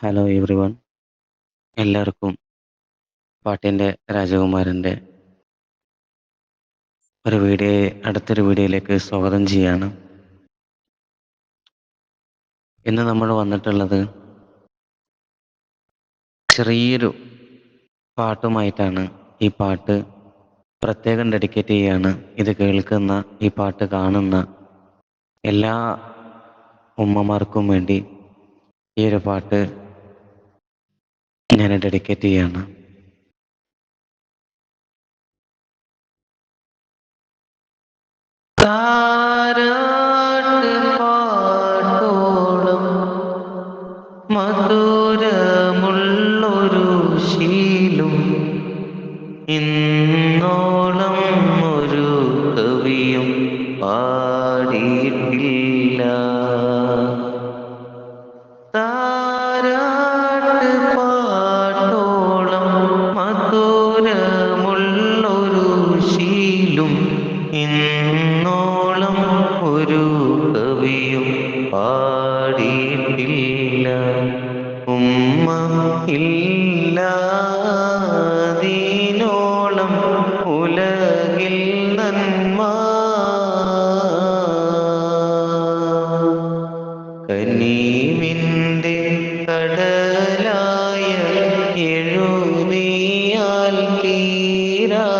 Hello every one എല്ലാവർക്കും പാട്ടിന്റെ രാജകുമാരന്റെ ഒരു വീഡിയോ അടുത്തൊരു വീഡിയോയിലേക്ക് സ്വാഗതം ചെയ്യാണ്. ഇന്ന് നമ്മൾ വന്നിട്ടുള്ളത് ചെറിയൊരു പാട്ടുമായിട്ടാണ് ഈ പാട്ട് പ്രത്യേകം ഡെഡിക്കേറ്റ് ചെയ്യാണ്. ഇത് കേൾക്കുന്ന ഈ പാട്ട് കാണുന്ന എല്ലാ ഉമ്മമാർക്കും വേണ്ടി ഈ ഒരു പാട്ട് ഞാൻ ഡെഡിക്കേറ്റ് ചെയ്യാണ്. താരാട്ട് പാട്ടോളം മധുരമുള്ളൊരു കവിയും പാടിയിട്ടില്ല. ഉമ്മ ഇല്ലാതീനോളം ഉലകിൽ നന്മ. കനീവിന്റെ കടലായ എഴുതിയാൽ തീരാത്ത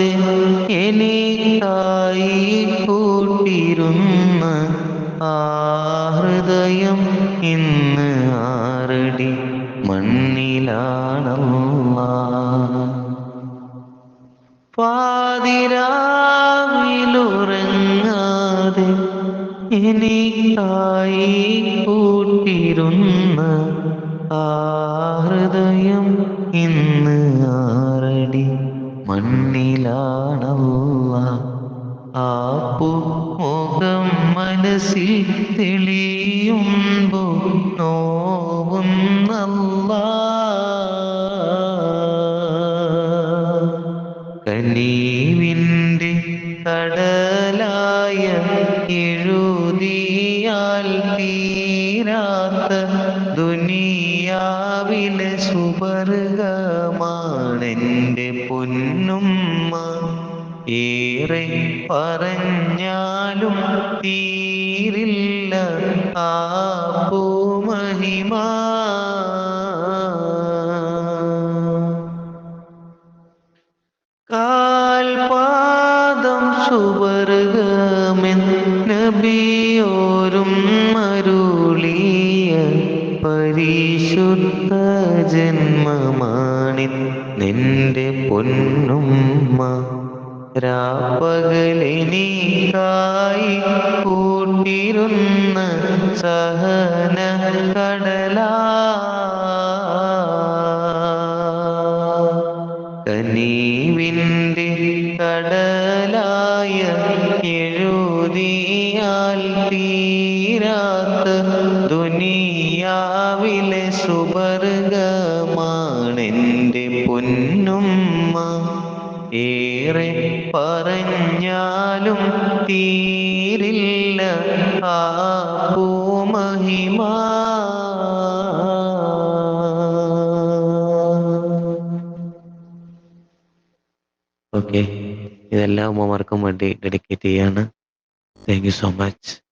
പാതിരാവിലുറങ്ങാതെ എനിക്കായി കൂട്ടിരുന്ന ആ ഹൃദയം ഇന്ന് ആരടി മണ്ണിലാണമ്മ പാതിരാവിലുറങ്ങാതെ എനിക്കായി കൂട്ടിരുന്ന ആ ഹൃദയം ഇന്ന് ആരടി മണ്ണിലാണല്ല ആപ്പു മുഖം മനസ്സിൽ തെളിയുമ്പോ നോവുന്നല്ല. കനീവിന്റെ കടലായ എഴുതിയാൽ ദുനിയാവിലെ സുവർഗമാണെന്റെ പൊന്നുമ്മ. ഏറെ പറഞ്ഞാലും തീരില്ല ആ പൂമഹിമ. കാൽപാദം സുവർഗമെന്ന് നബിയോരും പരിശുദ്ധ ജന്മമാണി നിന്റെ പൊന്നുമ്മ. രാപ്പകലിനിക്കായി കൂട്ടിരുന്ന സഹന കടലാ കനീവിന്റെ കടലായ എഴുതിയാൽ തീരാത്ത സുവർഗമാണെന്റെ പൊന്നുമ്മ. ഏറെ പറഞ്ഞാലും തീരില്ല ആ പൂമഹിമ. ഓക്കെ ഇതെല്ലാം ഉമ്മമാർക്കും വേണ്ടി ഡെഡിക്കേറ്റ് ചെയ്യാണ്. Thank you so much